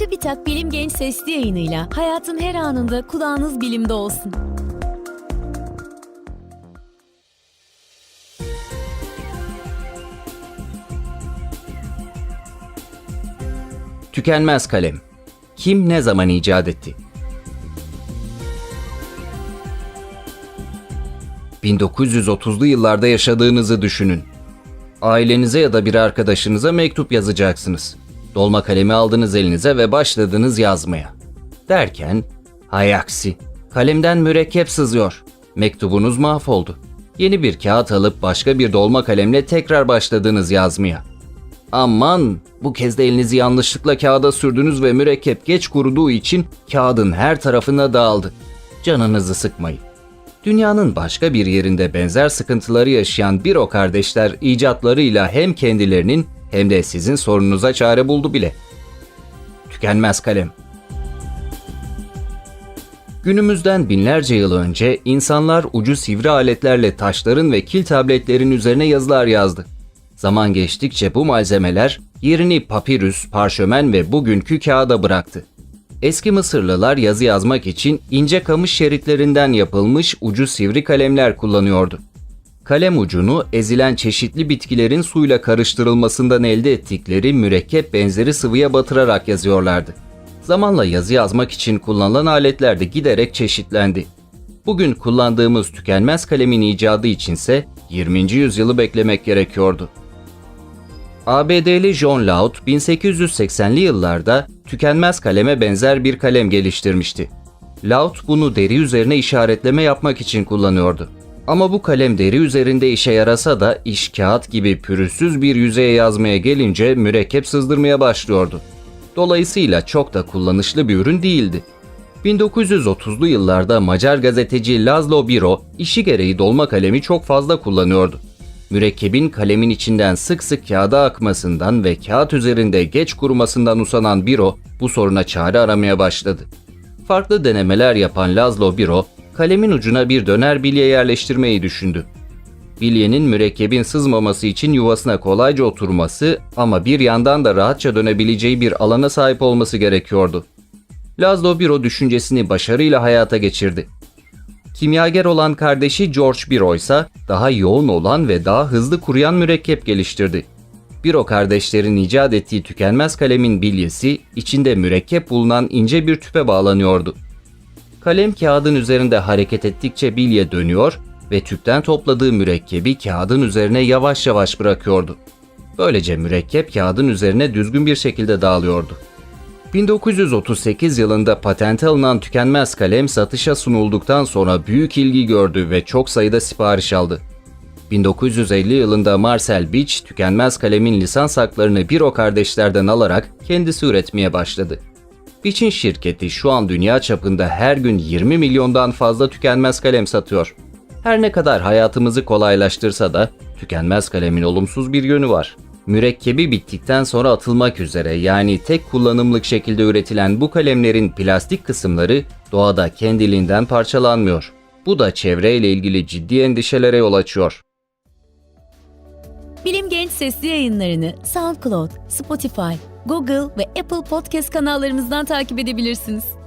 TÜBİTAK Bilim Genç Sesli yayınıyla hayatın her anında kulağınız bilimde olsun. Tükenmez kalem. Kim ne zaman icat etti? 1930'lu yıllarda yaşadığınızı düşünün. Ailenize ya da bir arkadaşınıza mektup yazacaksınız. Dolma kalemi aldınız elinize ve başladınız yazmaya. Derken, hay aksi, kalemden mürekkep sızıyor. Mektubunuz mahvoldu. Yeni bir kağıt alıp başka bir dolma kalemle tekrar başladınız yazmaya. Aman bu kez de elinizi yanlışlıkla kağıda sürdünüz ve mürekkep geç kuruduğu için kağıdın her tarafına dağıldı. Canınızı sıkmayın. Dünyanın başka bir yerinde benzer sıkıntıları yaşayan bir o kardeşler icatlarıyla hem kendilerinin hem de sizin sorunuza çare buldu bile. Tükenmez kalem. Günümüzden binlerce yıl önce insanlar ucu sivri aletlerle taşların ve kil tabletlerin üzerine yazılar yazdı. Zaman geçtikçe bu malzemeler yerini papirüs, parşömen ve bugünkü kağıda bıraktı. Eski Mısırlılar yazı yazmak için ince kamış şeritlerinden yapılmış ucu sivri kalemler kullanıyordu. Kalem ucunu ezilen çeşitli bitkilerin suyla karıştırılmasından elde ettikleri mürekkep benzeri sıvıya batırarak yazıyorlardı. Zamanla yazı yazmak için kullanılan aletler de giderek çeşitlendi. Bugün kullandığımız tükenmez kalemin icadı içinse 20. yüzyılı beklemek gerekiyordu. ABD'li John Laud 1880'li yıllarda tükenmez kaleme benzer bir kalem geliştirmişti. Laud bunu deri üzerine işaretleme yapmak için kullanıyordu. Ama bu kalem deri üzerinde işe yarasa da iş kağıt gibi pürüzsüz bir yüzeye yazmaya gelince mürekkep sızdırmaya başlıyordu. Dolayısıyla çok da kullanışlı bir ürün değildi. 1930'lu yıllarda Macar gazeteci Laszlo Biro işi gereği dolma kalemi çok fazla kullanıyordu. Mürekkebin kalemin içinden sık sık kağıda akmasından ve kağıt üzerinde geç kurumasından usanan Biro bu soruna çare aramaya başladı. Farklı denemeler yapan Laszlo Biro, kalemin ucuna bir döner bilye yerleştirmeyi düşündü. Bilyenin mürekkebin sızmaması için yuvasına kolayca oturması ama bir yandan da rahatça dönebileceği bir alana sahip olması gerekiyordu. Laszlo Biro düşüncesini başarıyla hayata geçirdi. Kimyager olan kardeşi George Biro ise daha yoğun olan ve daha hızlı kuruyan mürekkep geliştirdi. Biro kardeşlerin icat ettiği tükenmez kalemin bilyesi içinde mürekkep bulunan ince bir tüpe bağlanıyordu. Kalem kağıdın üzerinde hareket ettikçe bilye dönüyor ve tüpten topladığı mürekkebi kağıdın üzerine yavaş yavaş bırakıyordu. Böylece mürekkep kağıdın üzerine düzgün bir şekilde dağılıyordu. 1938 yılında patente alınan tükenmez kalem satışa sunulduktan sonra büyük ilgi gördü ve çok sayıda sipariş aldı. 1950 yılında Marcel Beach tükenmez kalemin lisans haklarını bir o kardeşlerden alarak kendisi üretmeye başladı. Beach'in şirketi şu an dünya çapında her gün 20 milyondan fazla tükenmez kalem satıyor. Her ne kadar hayatımızı kolaylaştırsa da tükenmez kalemin olumsuz bir yönü var. Mürekkebi bittikten sonra atılmak üzere yani tek kullanımlık şekilde üretilen bu kalemlerin plastik kısımları doğada kendiliğinden parçalanmıyor. Bu da çevreyle ilgili ciddi endişelere yol açıyor. Bilim Genç Sesli yayınlarını SoundCloud, Spotify, Google ve Apple Podcast kanallarımızdan takip edebilirsiniz.